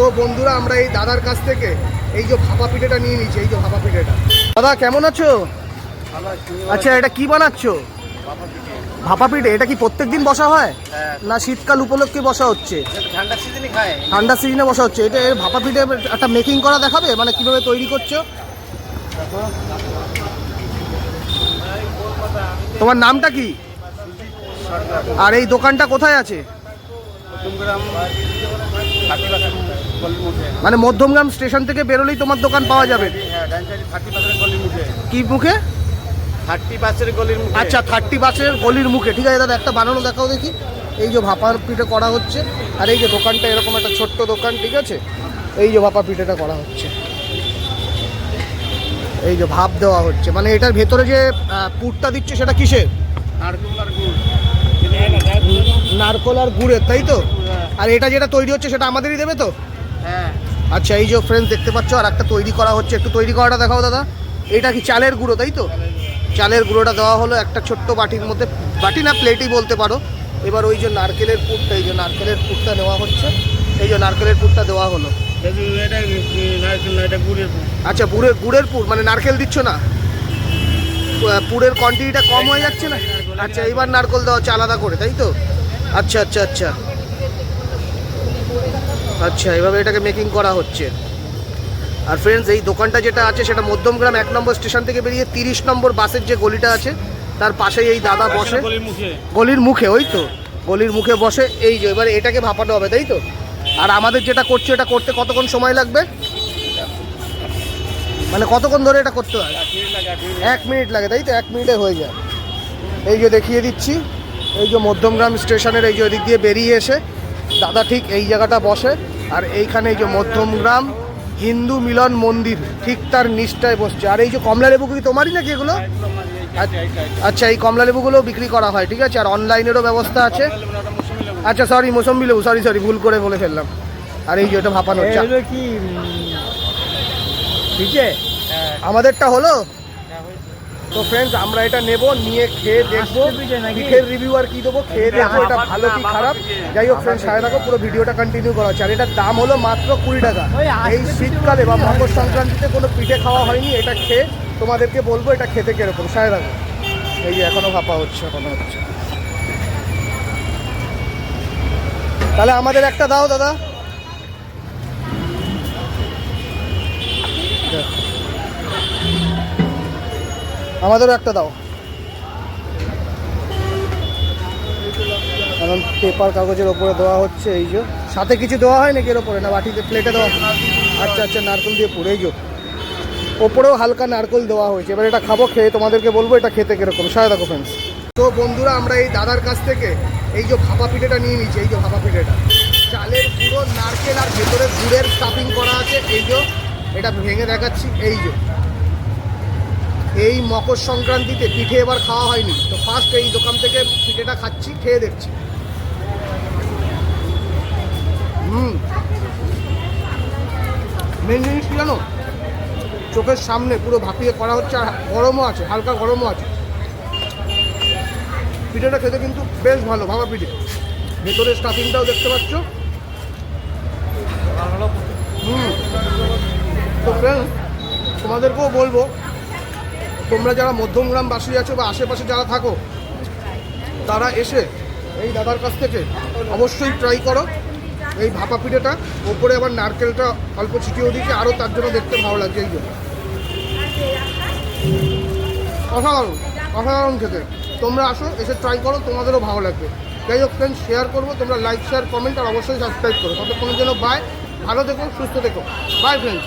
তো বন্ধুরা আমরা এই দাদার কাছ থেকে এই যে ভাপা পিঠেটা নিয়ে নিচ্ছি এই যে ভাপা পিঠেটা। দাদা কেমন আছো? আচ্ছা এটা কি বানাচ্ছো? ভাপা পিঠে। এটা কি প্রত্যেক দিন বসা হয়? না শীতকাল উপলক্ষে বসা হচ্ছে? ঠান্ডার ঠান্ডা সিজনে বসা হচ্ছে। এটা এর ভাপা পিঠে একটা মেকিং করা দেখাবে? মানে কীভাবে তৈরি করছ? তোমার নামটা কি? আর এই দোকানটা কোথায় আছে? মানে মধ্যমগ্রাম স্টেশন থেকে বেরোলেই তোমার দোকান পাওয়া যাবে। হ্যাঁ মুখে। কি মুখে? থার্টি গলির মুখে। আচ্ছা থার্টি বাসের গলির মুখে। ঠিক আছে দাদা একটা বানানো দেখাও দেখি। এই যে ভাপার পিঠে করা হচ্ছে। আর এই যে দোকানটা এরকম একটা ছোট্ট দোকান ঠিক আছে? এই যে ভাপা পিঠেটা করা হচ্ছে। এই যে ভাপ দেওয়া হচ্ছে। মানে এটার ভেতরে যে পুরটা দিচ্ছে সেটা কিসের? গুড়। নারকোল আর গুড়ের তাই তো? আর এটা যেটা তৈরি হচ্ছে সেটা আমাদেরই দেবে তো? হ্যাঁ আচ্ছা এই যে ফ্রেন্ডস দেখতে পাচ্ছ, আর একটা তৈরি করা হচ্ছে। একটু তৈরি করাটা দেখাও, দাদা। এটা কি চালের গুঁড়ো, তাই তো? চালের গুঁড়োটা দেওয়া হলো একটা ছোট্ট বাটির মধ্যে। বাটি না প্লেটই বলতে পারো। এবার ওই যে নারকেলের পুরটা, এই যে নারকেলের পুরটা নেওয়া হচ্ছে। এই যে নারকেলের পুরটা দেওয়া হলো। আচ্ছা গুড়ের গুড়ের পুর মানে নারকেল দিচ্ছ না? পুরের কোয়ান্টিটিটা কম হয়ে যাচ্ছে না? আচ্ছা এইবার নারকেল দেওয়া হচ্ছে আলাদা করে, তাই তো? আচ্ছা আচ্ছা আচ্ছা। আচ্ছা এভাবে এটাকে মেকিং করা হচ্ছে। আর ফ্রেন্ডস এই দোকানটা যেটা আছে সেটা মধ্যমগ্রাম এক নম্বর স্টেশন থেকে বেরিয়ে তিরিশ নম্বর বাসের যে গলিটা আছে তার পাশেই এই দাদা বসে। গলির মুখে। ওই তো। গলির মুখে বসে এই যে এবার এটাকে ভাপানো হবে তাই তো? আর আমাদের যেটা করছে এটা করতে কতক্ষণ সময় লাগবে? মানে কতক্ষণ ধরে এটা করতে হয়? এক মিনিট লাগে তাই তো? এক মিনিটে হয়ে যায়। এই যে দেখিয়ে দিচ্ছি এই যে মধ্যমগ্রাম স্টেশনের এই যে ওদিক দিয়ে বেরিয়ে এসে দাদা ঠিক এই জায়গাটা বসে। আর এইখানে এই যে মধ্যমগ্রাম হিন্দু মিলন মন্দির ঠিক তার নিচটায় বসছে। আর এই যে কমলা লেবু কি তোমারই নাকি এগুলো? আচ্ছা এই কমলা লেবুগুলো বিক্রি করা হয় ঠিক আছে? আর অনলাইনেরও ব্যবস্থা আছে। আচ্ছা সরি মোসম্বি লেবু সরি সরি ভুল করে বলে ফেললাম। আর এই যে ওটা ভাপানো কি আমাদেরটা হলো? তো ফ্রেন্ডস আমরা এটা নেব নিয়ে খেয়ে দেখব পিঠের রিভিউ আর কি দেবো খেয়ে দেখব এটা ভালো কি খারাপ? যাই হোক ফ্রেন্ডস সাড়ে দেখো পুরো ভিডিওটা কন্টিনিউ করা হচ্ছে। আর এটার দাম হলো মাত্র কুড়ি টাকা। এই শীতকালে বা মকর সংক্রান্তিতে কোনো পিঠে খাওয়া হয়নি এটা খেয়ে তোমাদেরকে বলব এটা খেতে কীরকম? সাড়ে দেখো এই এখনও ভাপা হচ্ছে এখনও হচ্ছে। তাহলে আমাদের একটা দাও দাদা। আমাদেরও একটা দাও। কারণ পেপার কাগজের ওপরে দেওয়া হচ্ছে, এই যে। সাথে কিছু দেওয়া হয় নাকি এর ওপরে? না, বাটিতে প্লেটে দেওয়া আচ্ছা আচ্ছা নারকেল দিয়ে পুরো যে ওপরেও হালকা নারকেল দেওয়া হয়েছে। এবার এটা খাব, খেয়ে তোমাদেরকে বলব এটা খেতে কীরকম। সাড়ে দেখো ফ্রেন্ডস তো বন্ধুরা, আমরা এই দাদার কাছ থেকে এই যে ভাপা পিঠেটা নিয়ে নিচ্ছি, এই যে ভাপা পিঠেটা। চালের পুরো নারকেল আর ভেতরে গুড়ের স্টাফিং করা আছে, এই যে। এটা ভেঙে দেখাচ্ছি, এই যে। এই মকর সংক্রান্তিতে পিঠে এবার খাওয়া হয়নি। তো ফার্স্ট এই দোকান থেকে পিঠেটা খাচ্ছি, খেয়ে দেখছি। হুম। মেন জিনিস কি জানো? চোখের সামনে পুরো ভাপিয়ে করা হচ্ছে আর গরমও আছে, হালকা গরমও আছে। পিঠেটা খেতে কিন্তু বেশ ভালো ভাবা পিঠে। ভেতরে স্টাফিংটাও দেখতে পাচ্ছ। হুম। তো ফ্রেন্ড তোমাদেরকেও বলব তোমরা যারা মধ্যমগ্রামবাসী আছো বা আশেপাশে যারা থাকো, তারা এসে এই দাদার কাছ থেকে অবশ্যই ট্রাই করো। এই ভাপা পিঠেটা, ওপরে আবার নারকেলটা অল্প ছিটিয়েও দিকে আরও তার জন্য দেখতে ভালো লাগছে এই জন্য অসাধারণ অসাধারণ খেতে তোমরা আসো, এসে ট্রাই করো, তোমাদেরও ভালো লাগবে। যাই হোক ফ্রেন্ড শেয়ার করব, তোমরা লাইক শেয়ার কমেন্ট আর অবশ্যই সাবস্ক্রাইব করো। ততক্ষণের জন্য বাই ভালো দেখো সুস্থ থেকো। By friends